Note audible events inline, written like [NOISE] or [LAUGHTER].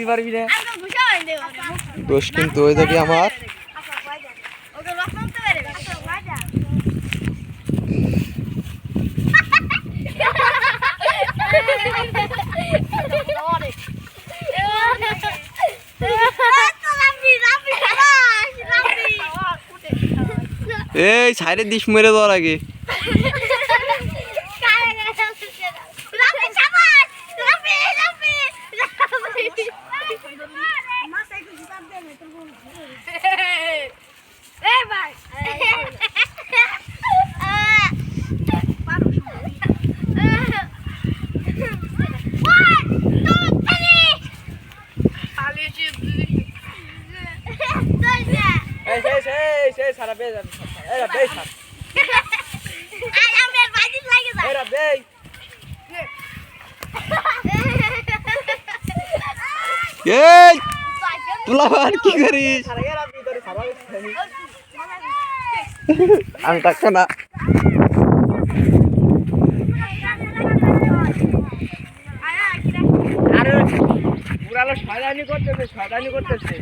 ঢুকতে পারবি না। হয়ে দোষ কিন্তু ওই জায়গায় আমার। এই সাইডের দিস মেরে দেওয়ার আগে। [LAUGHS] সেই সেই সারা বে যাবে এরা বে সার এরা বে এই তুলাবার কি করিস? সারা এরা ভিতরে সারা আমি তাকে না। আরে পুরালো শয়তানি করতেছে শয়তানি করতেছে।